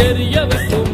தெரிய வைக்கும்